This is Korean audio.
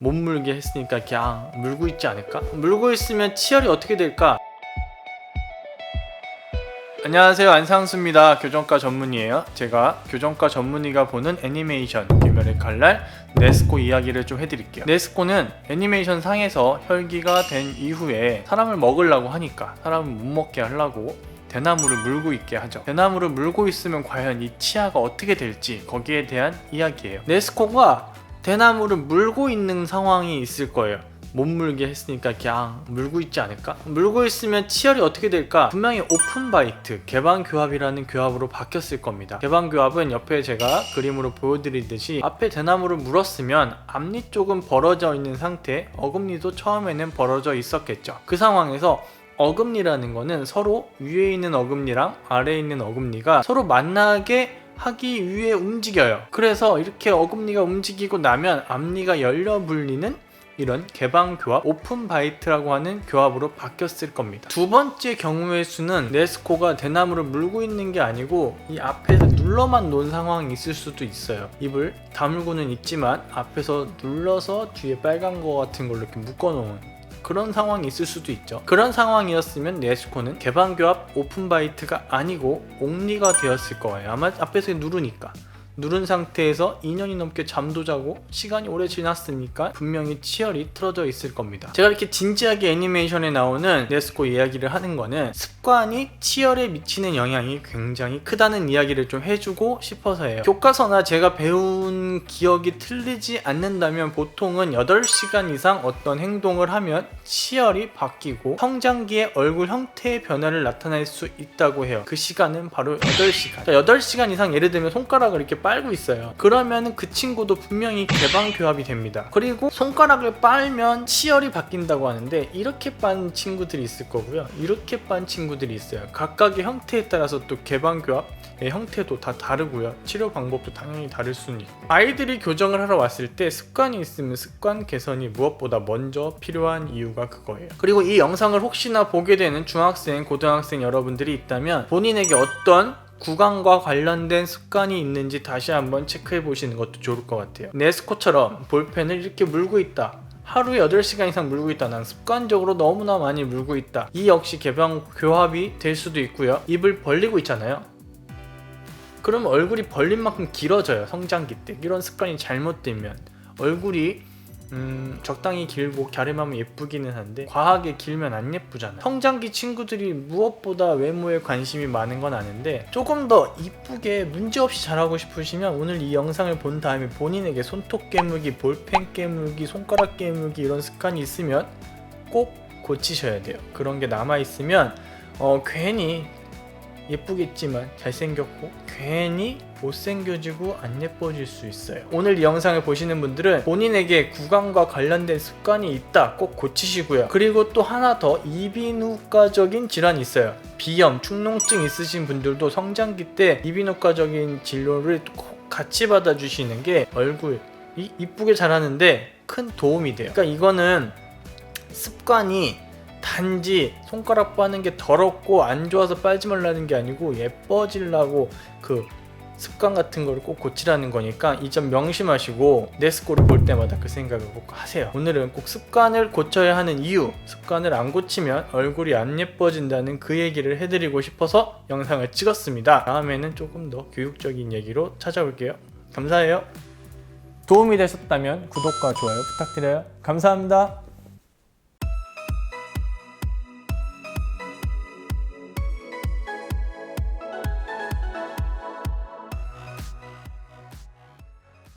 못 물게 했으니까 그냥 물고 있지 않을까? 물고 있으면 치열이 어떻게 될까? 안녕하세요. 안상수입니다. 교정과 전문의예요. 제가 교정과 전문의가 보는 애니메이션 귀멸의 칼날 네스코 이야기를 좀 해드릴게요. 네스코는 애니메이션 상에서 혈기가 된 이후에 사람을 먹으려고 하니까 사람을 못 먹게 하려고 대나무를 물고 있게 하죠. 대나무를 물고 있으면 과연 이 치아가 어떻게 될지 거기에 대한 이야기예요. 네스코가 대나무를 물고 있는 상황이 있을 거예요 못 물게 했으니까 그냥 물고 있지 않을까? 물고 있으면 치열이 어떻게 될까? 분명히 오픈 바이트, 개방 교합이라는 교합으로 바뀌었을 겁니다. 개방 교합은 옆에 제가 그림으로 보여드리듯이 앞에 대나무를 물었으면 앞니 쪽은 벌어져 있는 상태, 어금니도 처음에는 벌어져 있었겠죠. 그 상황에서 어금니라는 거는 서로 위에 있는 어금니랑 아래에 있는 어금니가 서로 만나게 하기 위해 움직여요. 그래서 이렇게 어금니가 움직이고 나면 앞니가 열려 불리는 이런 개방 교합, 오픈 바이트라고 하는 교합으로 바뀌었을 겁니다. 두 번째 경우의 수는 네스코가 대나무를 물고 있는 게 아니고 이 앞에서 눌러만 놓은 상황이 있을 수도 있어요. 입을 다물고는 있지만 앞에서 눌러서 뒤에 빨간 거 같은 걸로 이렇게 묶어 놓은 그런 상황이 있을 수도 있죠. 그런 상황이었으면 네스코는 개방 교 합 오픈 바이트가 아니고 옥리가 되었을 거예요. 아마 앞에서 누르니까. 누른 상태에서 2년이 넘게 잠도 자고 시간이 오래 지났으니까 분명히 치열이 틀어져 있을 겁니다. 제가 이렇게 진지하게 애니메이션에 나오는 네스코 이야기를 하는 거는 습관이 치열에 미치는 영향이 굉장히 크다는 이야기를 좀 해주고 싶어서예요. 교과서나 제가 배운 기억이 틀리지 않는다면 보통은 8시간 이상 어떤 행동을 하면 치열이 바뀌고 성장기의 얼굴 형태의 변화를 나타낼 수 있다고 해요. 그 시간은 바로 8시간. 8시간 이상 예를 들면 손가락을 이렇게 빨고 있어요. 그러면 그 친구도 분명히 개방 교합이 됩니다. 그리고 손가락을 빨면 치열이 바뀐다고 하는데 이렇게 빤 친구들이 있을 거고요. 이렇게 빤 친구들이 있어요. 각각의 형태에 따라서 또 개방 교합의 형태도 다 다르고요. 치료 방법도 당연히 다를 수는 있고. 아이들이 교정을 하러 왔을 때 습관이 있으면 습관 개선이 무엇보다 먼저 필요한 이유가 그거예요. 그리고 이 영상을 혹시나 보게 되는 중학생, 고등학생 여러분들이 있다면 본인에게 어떤 구강과 관련된 습관이 있는지 다시 한번 체크해 보시는 것도 좋을 것 같아요. 네스코처럼 볼펜을 이렇게 물고 있다. 하루에 8시간 이상 물고 있다. 난 습관적으로 너무나 많이 물고 있다. 이 역시 개방 교합이 될 수도 있고요. 입을 벌리고 있잖아요. 그러면 얼굴이 벌린 만큼 길어져요. 성장기 때. 이런 습관이 잘못되면 얼굴이 음, 적당히 길고 갸름하면 예쁘기는 한데 과하게 길면 안 예쁘잖아요. 성장기 친구들이 무엇보다 외모에 관심이 많은 건 아는데 조금 더 이쁘게 문제없이 자라고 싶으시면 오늘 이 영상을 본 다음에 본인에게 손톱 깨물기, 볼펜 깨물기, 손가락 깨물기 이런 습관이 있으면 꼭 고치셔야 돼요. 그런 게 남아 있으면 어, 괜히 예쁘겠지만 잘생겼고 괜히 못생겨지고 안 예뻐질 수 있어요. 오늘 이 영상을 보시는 분들은 본인에게 구강과 관련된 습관이 있다 꼭 고치시고요. 그리고 또 하나 더 이비인후과적인 질환이 있어요. 비염, 축농증 있으신 분들도 성장기 때 이비인후과적인 진료를 꼭 같이 받아주시는 게 얼굴 이 이쁘게 자라는데 큰 도움이 돼요. 그러니까 이거는 습관이 단지 손가락 빠는 게 더럽고 안 좋아서 빨지 말라는 게 아니고 예뻐지려고 그 습관 같은 거를 꼭 고치라는 거니까 이 점 명심하시고 네스코를 볼 때마다 그 생각을 꼭 하세요. 오늘은 꼭 습관을 고쳐야 하는 이유, 습관을 안 고치면 얼굴이 안 예뻐진다는 그 얘기를 해드리고 싶어서 영상을 찍었습니다. 다음에는 조금 더 교육적인 얘기로 찾아올게요. 감사해요. 도움이 되셨다면 구독과 좋아요 부탁드려요. 감사합니다.